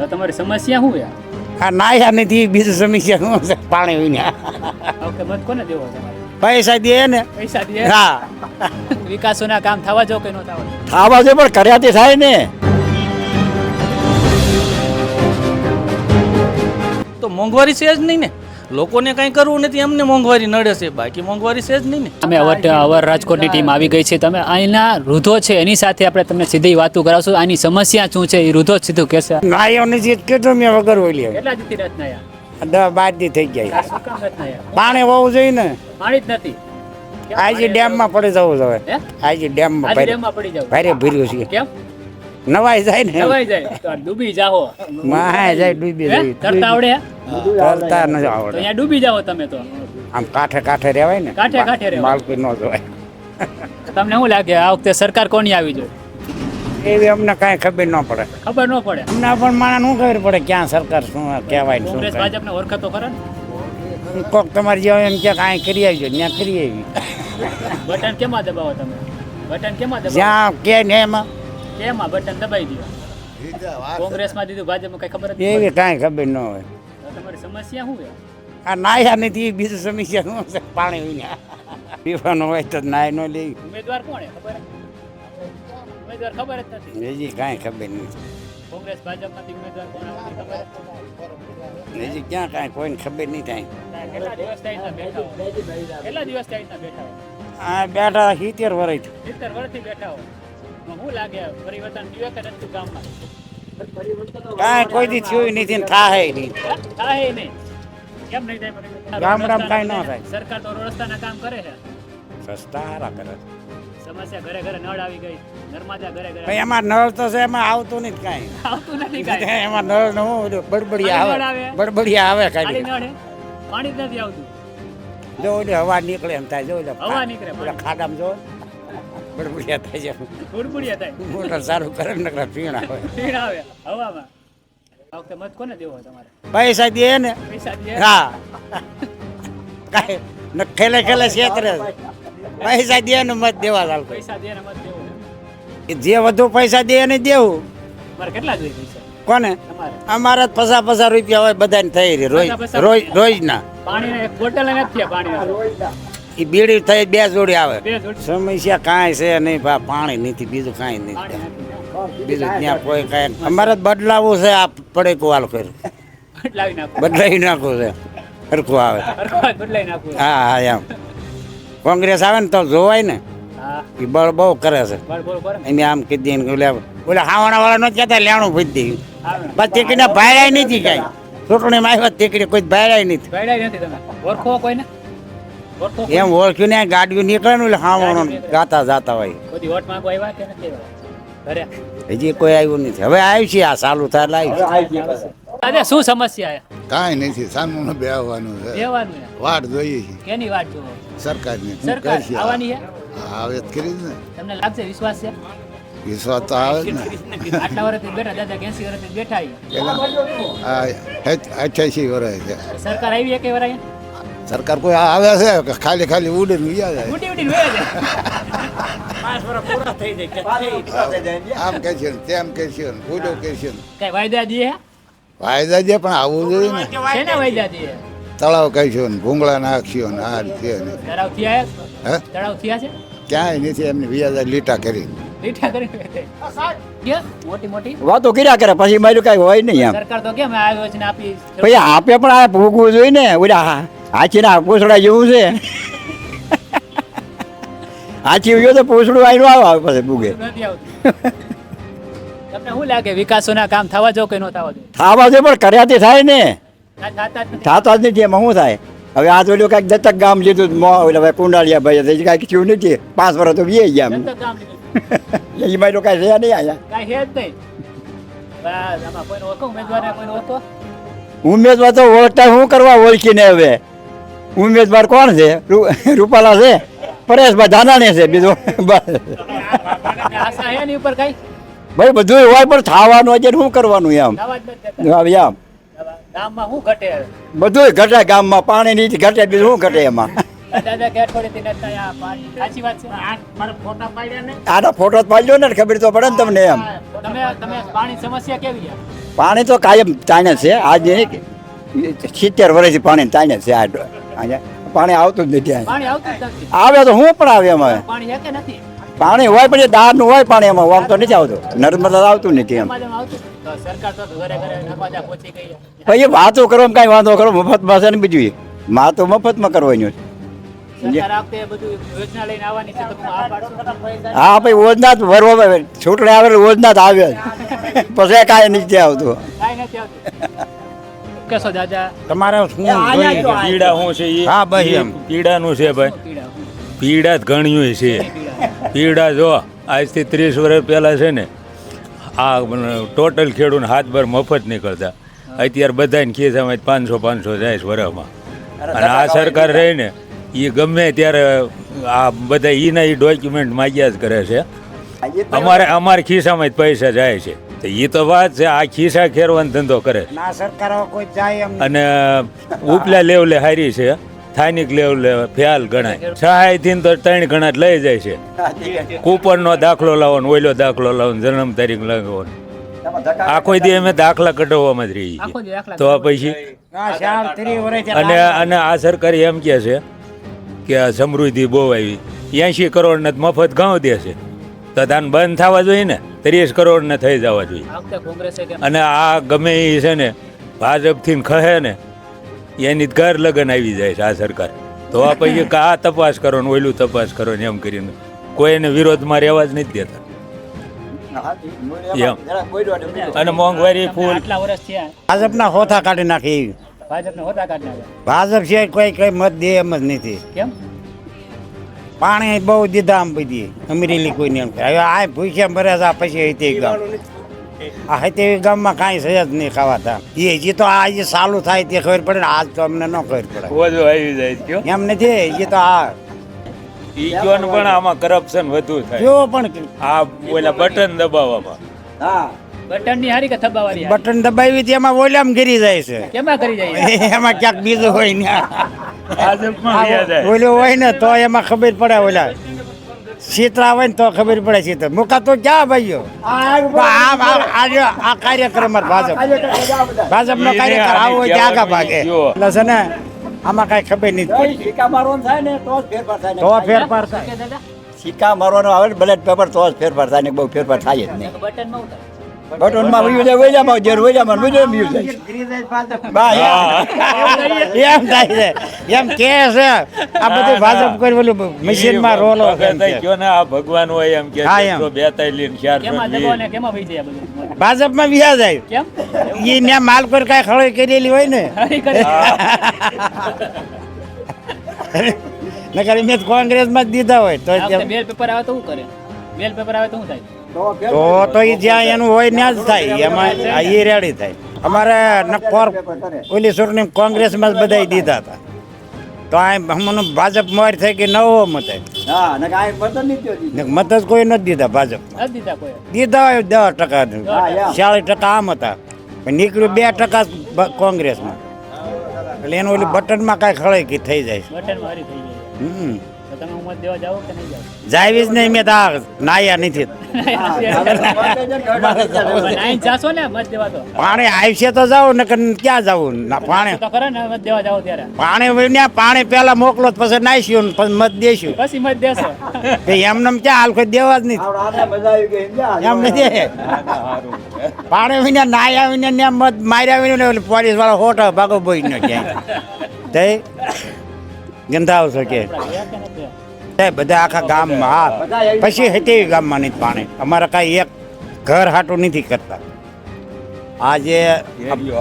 તો તમારી સમસ્યા શું યાર? હા ના યાર નથી બીજું સમસ્યા શું છે? પાણી વિના. ઓકે મત કોને દેવો તમારે પૈસા દે ને. પૈસા દે? હા. વિકાસોના કામ થવા જો કે ન થવા થવા જો પણ પણ તે થાય ને. તો મોંઘવારી છે જ નહીં ને? લોકોને કંઈ કરવું નથી એમને મોંઘવારી નડે છે બાકી મોંઘવારી છે જ નહીં ને. અમે અવર અવર રાજકોટની ટીમ આવી ગઈ છે તમે અહીંના રૂધો છે એની સાથે આપણે તમને સીધી વાતો કરાવશું. આની સમસ્યા શું છે એ રૂધો જ સીધું કહેશે. નાયો જે કેટલો મેં વગર ઓલી કેટલા રચનાયા દસ બાર દી થઈ ગયા. શું કામ રચનાયા પાણી હોવું જોઈએ ને. પાણી જ નથી. આજે ડેમમાં પડી જવું જોઈએ હે? આજે ડેમમાં આજે ભારે ડેમમાં પડી જાવ. ભારે ભર્યું છે. કેમ? નવાઈ જાય ને નવાઈ જાય. તો ડૂબી જાઓ માય જાય ડૂબી જાય. તરતા આવડે તરતા ન આવડે. અહીંયા ડૂબી જાઓ તમે તો. આમ કાંઠે કાંઠે રહેવાય ને? કાંઠે કાંઠે રહેવાય. માલકી ન જોવાય. તમને શું લાગે? આ વખતે સરકાર કોની આવી જોઈએ? એવી અમને કાંઈ ખબર ન પડે. ખબર ન પડે. અમને પણ માણસ શું ખબર પડે ક્યાં સરકાર શું કહેવાય શું. ભાજપને ઓળખતો કરે ને? કોક તમારી જેવા એમ કે કાંઈ કરી આવજો ત્યાં કરી આવી. બટન કેમાં દબાવો તમે? બટન કેમાં દબાવો? જ્યાં કે ને એમાં. કેમાં? બટન દબાઈ દો કોંગ્રેસમાં દીધું ભાજપમાં કઈ ખબર જ એવી કાંઈ ખબર ન હોય. તમારી સમસ્યા શું છે? આ નાયા નથી બીજું સમસ્યા શું છે? પાણી વિના પીવાનું હોય તો નાય ન લઈ ઉમેદવાર કોણ છે? ખબર? ઉમેદવાર ખબર જ નથી. હજી કાંઈ ખબર નથી. કોંગ્રેસ ભાજપમાંથી ઉમેદવાર કોણ ખબર? હજી ક્યાં કાંઈ કોઈને ખબર નહીં થાય. કેટલા દિવસ થાય બેઠા? કેટલા દિવસ થાય બેઠા આ બેઠા સિત્તેર વર્ષ સિત્તેર વર્ષથી બેઠા હો તો શું લાગે પરિવર્તન થયું કે નથી ગામમાં? કાંઈ કોઈ દી થયું નથી થાય નહીં. થાય નહીં. કેમ નહીં થાય? ગામડામાં કાંઈ ન થાય. સરકાર તો રસ્તાના કામ કરે છે. સસ્તા હારા કરે. સમસ્યા ઘરે ઘરે નળ આવી ગઈ. નર્મદા ઘરે ઘરે ભાઈ એમાં નળ તો છે એમાં આવતું નથી કાંઈ. આવતું નથી કાંઈ. એમાં નળનું બડબડિયા આવે. બડબડિયા આવે ખાલી. ખાલી નળ પાણી જ નથી આવતું. જો ઓલી હવા નીકળે એમ થાય. જો ઓલા હવા નીકળે, ઓલા ખાડામાં જો બડબડિયા થાય છે. ગુડગુડિયા થાય. મોટર સારું કરે ને નકરા પીણા આવે ભીડ આવે હવામાં. આ વખતે મત કોને દેવો તમારે? પૈસા દે ને. પૈસા દે. હા. કાંઈ ન ખેલે ખેલે છેતરે. પૈસા દે ને મત દેવા ચાલ પૈસા દે ને મત દેવો. જે વધુ પૈસા દે ને દેવું. તમારે કેટલા જોઈએ પૈસા? કોને? અમારે. પચાસ પચાસ રૂપિયા હોય બધાને થઈ રહી. રોજ રોજ રોજના પાણીના એક બોટલ નથી થયા પાણી એ બીડી થઈ બે જોડી આવે. સમસ્યા કાંઈ છે નહીં ભા પાણી નથી બીજું કાંઈ નથી બીજું ત્યાં કોઈ કાંઈ અમારે બદલાવવું છે આ પડે કુવાલ કર્યું. બદલાવી નાખું. નાખવું છે. સરખું આવે. હા હા એમ. કોંગ્રેસ આવે ને તો જોવાય ને. એ બળ બહુ કરે છે. એમ આમ કીધી ને ઓલે ઓલા હાવાણા વાળા નથી કહેતા લેણું ભીધી બસ તીકડીને ભાડાય નથી કાંઈ. ચૂંટણીમાં આવ્યા તીકડી કોઈ ભાડાય નથી ઓળખો કોઈને? એમ ઓળખ્યું ને ગાડીઓ નીકળે ને એટલે હાવાણો ગાતા જાતા હોય. હજી કોઈ આવ્યું નથી. હવે આવ્યું છે આ ચાલુ થાય એટલે આવ્યું છે. શું સમસ્યા છે? કાંઈ નથી સામનું બે આવવાનું છે? વાટ જોઈએ છે. કેની વાટ જોવો? સરકારની સરકાર આવવાની છે? હા, આવે કરી ને. તમને લાગશે વિશ્વાસ છે? વિશ્વાસ તો આવે ને. આટલા વર્ષથી બેઠા દાદા એસી વર્ષથી બેઠા. અઠ્યાસી વર્ષ છે. સરકાર આવી એક વાર અહીંયા સરકાર કોઈ આવે છે કે ખાલી ખાલી ઉડે ને ઉયા જાય ઉડી ઉડીને વહી જાય. આમ કે છે તેમ કે છે ને ઉડો કે છે કઈ વાયદા દે? વાયદા છે પણ આવવું જોઈએ ને. શેના વાયદા દે? તળાવ કહી છે ને ભૂંગળા નાખશો ને આ છે ને. તળાવ થયા? હે? હે તળાવ થયા છે? ક્યાંય નથી એમને વ્યાજ લીટા કરી લીટા કરી મોટી મોટી? વાતો કર્યા કરે પછી મારું કાંઈ હોય નહીં એમ. સરકાર તો કેમ આ યોજના આપી? પછી આપે પણ આ ભોગવું જોઈએ ને ઓલા હાચી ના પૂછડા જેવું છે. હાચી ગયો તો પૂછડું આવીને આવે પછી બુગે. તમને શું લાગે વિકાસોના કામ થવા જો કે ન થવા દો થાવા દે પણ કર્યાથી થાય ને. થતા જ નથી. જ એમાં શું થાય? હવે આ તો કાંઈક દત્તક ગામ લીધું ભાઈ કુંડાળિયા ભાઈ કાંઈક થયું નથી. પાંચ વર્ષ તો વીએ ગયા એ ભાઈ તો કાંઈ રહ્યા નહીં જ ઓળખો? ઉમેદવાર તો ઓળખતા શું કરવા ઓળખીને હવે? ઉમેદવાર કોણ છે? રૂપાલા છે? પરેશભાઈ ધાનાણી છે બીજું. ભાઈ બધું હોય પણ થવાનું અત્યારે શું કરવાનું એમ? એમ. ગામમાં શું બધું ઘટે ગામમાં. પાણી ની ઘટે બીજું શું ઘટે એમાં? આનો ફોટો પાડ્યો ને? ખબર તો પડે ને તમને એમ. તમે તમે પાણી સમસ્યા કેવી છે? પાણી તો કાયમ તાણે છે. આજે સિત્તેર વર્ષથી પાણી તાણે છે આ અહીંયા. પાણી આવતું જ નથી અહીંયા. પાણી આવતું જ નથી. આવે તો હું પણ આવે એમાં? પાણી હોય પણ નથી. પાણી હોય પછી દાળનું હોય પાણી એમાં આમ તો નથી આવતું. નર્મદા આવતું નથી એમ. ભાઈ વાતો કરો એમ કાંઈ વાંધો કરો મફતમાં છે ને બીજું માં તો મફતમાં કરવાનું છે. સરકાર આ વખતે બધું યોજના લઈને આવવાની છે તો હું આ પાડશું હા ભાઈ યોજના જ ભરવા છૂટણી આવે યોજના ઓજના જ. આવે પછી કાંઈ નથી આવતું. નથી દાદા તમારે શું જોઈએ છે? પીડા શું છે એ હા, ભાઈ એમ. પીડાનું છે ભાઈ. પીડા જ ઘણી છે. પીડા જો આજથી ત્રીસ વર્ષ પહેલાં છે ને આ ટોટલ ખેડૂત હાથભર મફત નીકળતા. અત્યારે બધાને ખિસ્સામાં પાંચસો પાંચસો જાય છે વરસમાં અને આ સરકાર રહી ને એ ગમે ત્યારે આ બધા એના એ ડોક્યુમેન્ટ માગ્યા જ કરે છે. અમારે અમારા ખિસ્સામાં જ પૈસા જાય છે. તો એ તો વાત છે આ ખિસ્સા ખેરવાનો ધંધો કરે. ના સરકાર કોઈ જાય એમ અને ઉપલા લેવલે હારી છે સ્થાનિક લેવલે ફેલ ગણાય. સહાયથી તો ત્રણ ગણા લઈ જાય છે. કૂપનનો દાખલો લાવો ને ઓઈલો દાખલો લાવો જન્મ તારીખ લગાવવાનો ને આખો દી અમે દાખલા કઢાવવામાં જ રહીએ તો આ તો પછી અને અને આ સરકાર એમ કહે છે કે આ સમૃદ્ધિ બહુ આવી. એંશી કરોડ ને મફત ઘઉં દે છે. તો તાન બંધ થવા જોઈએ ને ત્રીસ કરોડ ને થઈ જવા જોઈએ. અને આ ગમે એ છે ને ભાજપથી ને ખહે ને એની જ ઘર લગન આવી જાય છે આ સરકાર. તો આ પછી કે આ તપાસ કરો ને ઓયલું તપાસ કરો ને એમ કરીને. કોઈને વિરોધમાં રહેવા જ નથી દેતા. અને મોંઘવારી ફૂલ. આટલા વર્ષ થયા. ભાજપના હોથા કાઢી નાખી. ભાજપ છે કોઈ કઈ મત દે એમ જ નથી. કેમ? પાણી બહુ દીધા આમ બધી. અમરેલી કોઈ એમ. હવે આ ભૂખ્યા મરે છે આ પછી હૈતે ગામ. આ હૈતે ગામમાં કાંઈ છે જ નહીં ખાવાતા. એ હજી તો આ જે ચાલુ થાય તે ખબર પડે ને આજ તો અમને ન ખબર પડે. ઓજો આવી જાય એમ નથી હજી તો આ ઈ કયો પણ આમાં કરપ્શન વધુ થાય. જો પણ આ ઓલા બટન દબાવવામાં. બટનની હારી કે થબાવાળી બટન દબાવી એમાં ઓલામ ગીરી જાય છે. કેમાં કરી જાય? એમાં ક્યાંક બીજું હોય ને. ઓલું હોય ને તો એમાં ખબર પડે ઓલા. સીતરા હોય ને તો ખબર પડે શીતળ મુકા તો ક્યાં ભાઈઓ. આ- આજે આ કાર્યક્રમ જ ભાજપ. ભાજપનો કાર્યક્રમ આવો હોય આગા ભાગે. એટલે છે ને આમાં કાંઈ ખબર નહીં. થાય ને તો ફેરફાર થાય ને. તો ફેરફાર થાય. કે દાદા સિક્કા મારવાનો આવે ને બ્લેડ પેપર તો જ ફેરફાર થાય ને બહુ ફેરફાર થાય જ નહીં. બટનમાં વયું જાય વૈજામાં જેર વૈજામાં વયું જાય વયું જાય બા એમ થાય છે એમ કે છે આ બધું ભાજપ કરી ઓલું મશીનમાં રોલો કયો ને આ ભગવાન હોય એમ કે તો બેતાલીસ ને વહી બધું? ભાજપમાં વ્યા જાય. કેમ? એ ને માલ પર કાંઈ ખળોઈ કરેલી હોય ને. નકર મેં કોંગ્રેસમાં જ દીધા હોય તો બેલ પેપર આવે તો શું કરે? બેલ પેપર આવે તો શું થાય? તો તો એ જ્યાં એનું હોય ત્યાં જ થાય. એમાં એ રેડી થાય. અમારે નક્કોર ઓલી ચૂંટણી કોંગ્રેસમાં જ બધા દીધા હતા. તો આ હમણાં ભાજપ મોર થઈ કે નવો મત? થયો. મત જ કોઈ નથી દીધા ભાજપ દીધા હોય દસ ટકા હા. ચાલીસ ટકા આમ હતા. પણ નીકળ્યું બે ટકા કોંગ્રેસમાં. એટલે એનું ઓલું બટનમાં કાંઈ ખળે કે થઈ જાય. છે. બટનમાં હારી થઈ જાય. હમ. તમે મત દેવા જાવ કે નહીં જાવ જાવી જ નહીં મેં તા નાયા નથી. નાઈન જાશો ને મત દેવા તો. પાણી આવશે તો જાવ ને ક્યાં જવું? ના પાણી તો ખરા ને મત દેવા જાઓ ત્યારે. પાણી વિના પાણી પેલા મોકલો પછી નાઈશું ને પછી મત દેશું. પછી મત દેશો. એમને ક્યાં હાલ કોઈ દેવા જ નહીં આને મજા આવી ગઈ સમજ્યા? એમ નથી. પાણી વિના નાયા વિના ને મત માર્યા વિના પોલીસ વાળો હોટો ભાગો બોઈ નો ક્યાંય તે ગંધાવ શકે. બધા આખા ગામમાં પછી હતી ગામમાં નહીં પાણી. અમારે કાંઈ એક ઘર હાટું નથી કરતા. આજે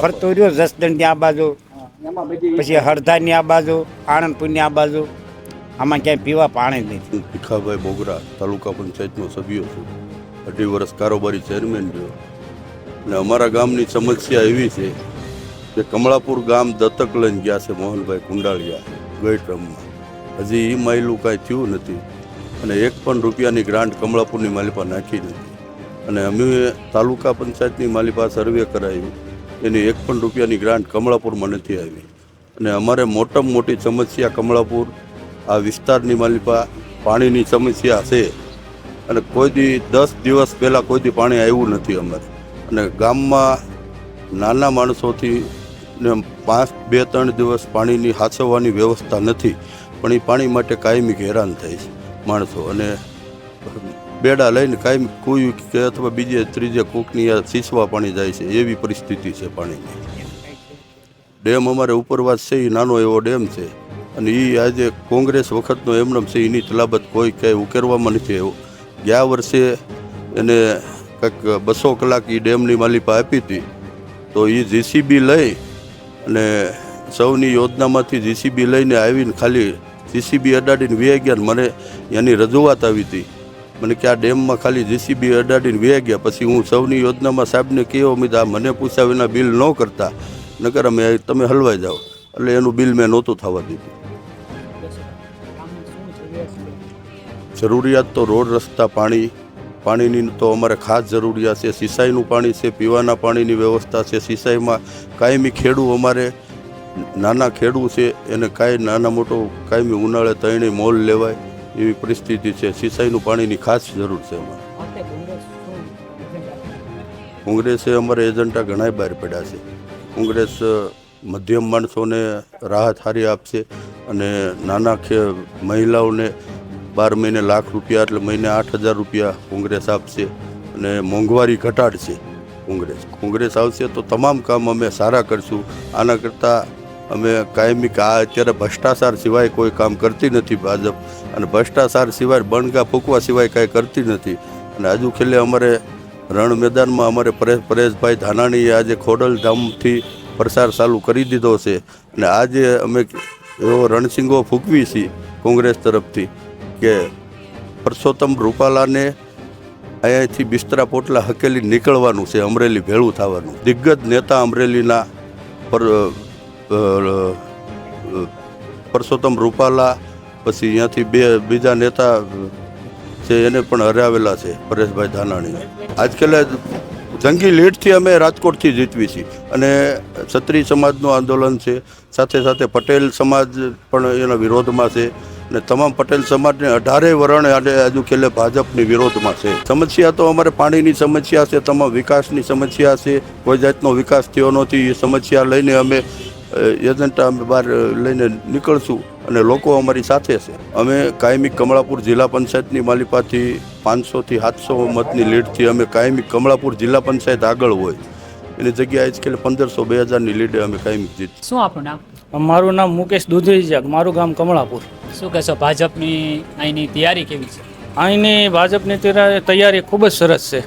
ફરતું રહ્યું જસદણની આ બાજુ, પછી હરધાની આ બાજુ, આણંદપુરની આ બાજુ, આમાં ક્યાંય પીવા પાણી નથી. ભીખાભાઈ બોગરા, તાલુકા પંચાયતનો સભ્ય છું. અઢી વર્ષ કારોબારી ચેરમેન રહ્યો. અને અમારા ગામની સમસ્યા એવી છે કે કમળાપુર ગામ દત્તક લઈને ગયા છે મોહનભાઈ કુંડાળિયા. ગઈ ટર્મમાં હજી એ માયલું કાંઈ થયું નથી. અને એક પણ રૂપિયાની ગ્રાન્ટ કમળાપુરની માલિપા નાખી નથી. અને અમે તાલુકા પંચાયતની માલિપા સર્વે કરાવ્યું એની એક પણ રૂપિયાની ગ્રાન્ટ કમળાપુરમાં નથી આવી. અને અમારે મોટામાં મોટી સમસ્યા કમળાપુર, આ વિસ્તારની માલિપા, પાણીની સમસ્યા છે. અને કોઈ દી દસ દિવસ પહેલાં કોઈ દી પાણી આવ્યું નથી અમારે. અને ગામમાં નાના માણસોથી પાંચ, બે, ત્રણ દિવસ પાણીની હાચવવાની વ્યવસ્થા નથી, પણ એ પાણી માટે કાયમી હેરાન થાય છે માણસો. અને બેડા લઈને કાયમી કોઈ કે અથવા બીજે, ત્રીજે કોકની આ સીસવા પાણી જાય છે, એવી પરિસ્થિતિ છે પાણીની. ડેમ અમારે ઉપરવાસ છે, એ નાનો એવો ડેમ છે. અને એ આજે કોંગ્રેસ વખતનો એમનેમ છે, એની તલાબત કોઈ ક્યાંય ઉકેરવામાં નથી એવો ગયા વર્ષે એને કંઈક બસો કલાક એ ડેમની માલિપા આપી હતી, તો એ જીસીબી લઈ અને સૌની યોજનામાંથી જીસીબી લઈને આવીને ખાલી જીસીબી અડાડીને વે ગયા મને એની રજૂઆત આવી હતી. મને કે આ ડેમમાં ખાલી જીસીબી અડાડીને વે ગયા પછી હું સૌની યોજનામાં સાહેબને કહેવો મેં આ મને પૂછ્યા વિના બિલ ન કરતા નકર અમે તમે હલવાઈ જાઓ. એટલે એનું બિલ મેં નહોતું થવા દીધું. જરૂરિયાત તો રોડ રસ્તા પાણી પાણીની તો અમારે ખાસ જરૂરિયાત છે. સિંચાઈનું પાણી છે પીવાના પાણીની વ્યવસ્થા છે. સિંચાઈમાં કાયમી ખેડૂ અમારે નાના ખેડૂ છે એને કાંઈ નાના મોટો કાયમી ઉનાળે ત્રણેય મોલ લેવાય એવી પરિસ્થિતિ છે. સિંચાઈનું પાણીની ખાસ જરૂર છે અમારે. કોંગ્રેસે અમારે એજન્ટા ઘણા બહાર પડ્યા છે. કોંગ્રેસ મધ્યમ માણસોને રાહત હારી આપશે અને નાના ખે મહિલાઓને બાર મહિને લાખ રૂપિયા એટલે મહિને આઠ હજાર રૂપિયા કોંગ્રેસ આપશે અને મોંઘવારી ઘટાડશે કોંગ્રેસ. કોંગ્રેસ આવશે તો તમામ કામ અમે સારા કરશું. આના કરતાં અમે કાયમી આ અત્યારે ભ્રષ્ટાચાર સિવાય કોઈ કામ કરતી નથી ભાજપ. અને ભ્રષ્ટાચાર સિવાય બણગા ફૂંકવા સિવાય કાંઈ કરતી નથી. અને હજુ છેલ્લે અમારે રણ મેદાનમાં અમારે પરેશ પરેશભાઈ ધાનાણીએ આજે ખોડલધામથી પ્રસાર ચાલુ કરી દીધો છે. અને આજે અમે એવો રણસિંગો ફૂંકવી છીએ કોંગ્રેસ તરફથી. કે પરસોત્તમ રૂપાલાને અહીંયાથી બિસ્તરા પોટલા હકેલી નીકળવાનું છે, અમરેલી ભેળું થવાનું. દિગ્ગજ નેતા અમરેલીના પર પરસોત્તમ રૂપાલા, પછી અહીંયાથી બે, બીજા નેતા છે, એને પણ હરાવેલા છે, પરેશભાઈ ધાનાણી આજકાલ જંગી લીડથી અમે રાજકોટથી જીતવી છીએ. અને ક્ષત્રિય સમાજનું આંદોલન છે, સાથે સાથે પટેલ સમાજ પણ એના વિરોધમાં છે. અને તમામ પટેલ સમાજને અઢારે વરણ આજે હજુ કેલે ભાજપની વિરોધમાં છે. સમસ્યા તો અમારે પાણીની સમસ્યા છે, તમામ વિકાસની સમસ્યા છે, કોઈ જાતનો વિકાસ થયો નથી, એ સમસ્યા લઈને અમે એજન્ટા અમે બહાર લઈને નીકળશું અને લોકો અમારી સાથે છે. અમે કાયમી કમળાપુર જિલ્લા પંચાયતની માલિપાથી પાંચસોથી સાતસો મતની લીડથી અમે કાયમી કમળાપુર જિલ્લા પંચાયત આગળ હોય. એની જગ્યાએ આજકાલ પંદરસો, બે હજારની લીડે અમે કાયમી જીત શું આપણું નામ? મારું નામ મુકેશ દુધઈજાક મારું ગામ કમળાપુર. શું કહેશો ભાજપની અહીંની તૈયારી કેવી છે? અહીંની ભાજપની તૈયારી તૈયારી ખૂબ જ સરસ છે.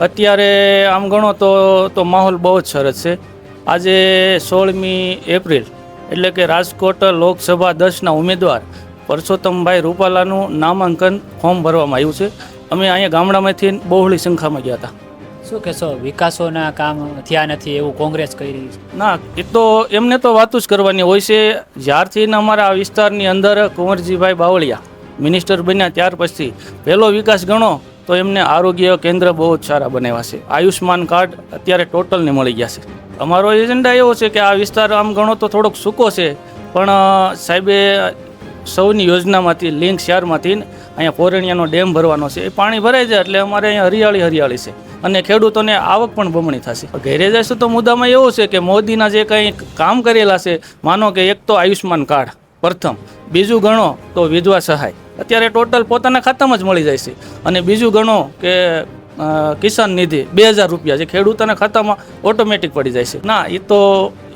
અત્યારે આમ ગણો તો તો માહોલ બહુ જ સરસ છે. આજે સોળમી એપ્રિલ એટલે કે રાજકોટ લોકસભા દસના ઉમેદવાર પરસોત્તમભાઈ રૂપાલાનું નામાંકન ફોર્મ ભરવામાં આવ્યું છે. અમે અહીંયા ગામડામાંથી બહોળી સંખ્યામાં ગયા હતા. શું કહેશો? વિકાસોના કામ થયા નથી એવું કોંગ્રેસ કહી રહી છે. ના, એ તો એમને તો વાતું જ કરવાની હોય છે. જ્યારથી અમારા આ વિસ્તારની અંદર કુંવરજીભાઈ બાવળિયા મિનિસ્ટર બન્યા ત્યાર પછી પહેલો વિકાસ ગણો, તો એમને આરોગ્ય કેન્દ્ર બહુ જ સારા બનાવ્યા છે. આયુષ્માન કાર્ડ અત્યારે ટોટલને મળી ગયા છે. અમારો એજન્ડા એવો છે કે આ વિસ્તાર આમ ગણો તો થોડોક સૂકો છે, પણ સાહેબે સૌની યોજનામાંથી લિંક શહેરમાંથી અહીંયા પોરણિયાનો ડેમ ભરવાનો છે. એ પાણી ભરાઈ જાય એટલે અમારે અહીંયા હરિયાળી હરિયાળી છે. અને ખેડૂતોને આવક પણ બમણી થશે. ઘરે જશે તો મુદ્દામાં એવું છે કે મોદીના જે કંઈ કામ કરેલા છે, માનો કે એક તો આયુષ્માન કાર્ડ, પ્રથમ. બીજું ગણો તો વિધવા સહાય. અત્યારે ટોટલ પોતાના ખાતામાં જ મળી જાય છે. અને બીજું ગણો કે કિસાન નિધિ બે હજાર રૂપિયા જે ખેડૂતોના ખાતામાં ઓટોમેટિક પડી જાય છે. ના એ તો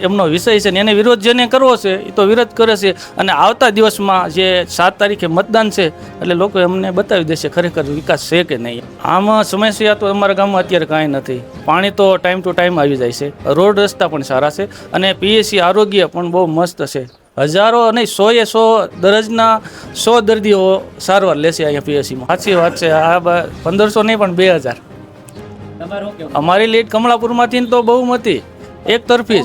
એમનો વિષય છે ને એને વિરોધ જેને કરવો છે એ તો વિરોધ કરે છે. અને આવતા દિવસમાં જે સાત તારીખે મતદાન છે, એટલે લોકો એમને બતાવી દેશે ખરેખર વિકાસ છે કે નહીં. આમાં સમસ્યા તો અમારા ગામમાં અત્યારે કાંઈ નથી. પાણી તો ટાઈમ ટુ ટાઈમ આવી જાય છે. રોડ રસ્તા પણ સારા છે. અને પીએસસી આરોગ્ય પણ બહુ મસ્ત છે. હજારો અને સો એ સો દરજના સો દર્દીઓ સારવાર લેશે અહીંયા પીએસસીમાં. સાચી વાત છે આ પંદરસો નહીં પણ બે હજાર. અમારી લીડ કમળાપુરમાંથી તો બહુ મતી એક તરફી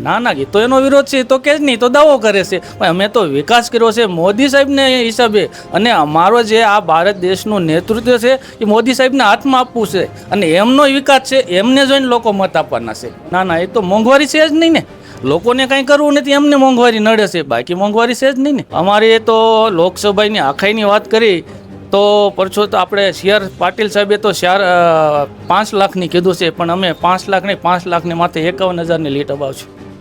ના ના તો એનો વિરોધ છે તો કે જ નહીં તો દાવો કરે છે. પણ અમે તો વિકાસ કર્યો છે મોદી સાહેબને હિસાબે. અને અમારો જે આ ભારત દેશનું નેતૃત્વ છે એ મોદી સાહેબને હાથમાં આપવું છે. અને એમનો વિકાસ છે એમને જોઈને લોકો મત આપવાના છે. ના ના એ તો મોંઘવારી છે જ નહીં ને. લોકોને કાંઈ કરવું નથી, એમને મોંઘવારી નડે છે, બાકી મોંઘવારી છે જ નહીં ને. અમારે તો લોકસભાની આખાઈની વાત કરી, તો પરછો તો આપણે સીઆર પાટીલ સાહેબે તો ચાર પાંચ લાખની કીધું છે, પણ અમે પાંચ લાખ નહીં, પાંચ લાખને માથે એકાવન હજારની લીટ અપાવશું.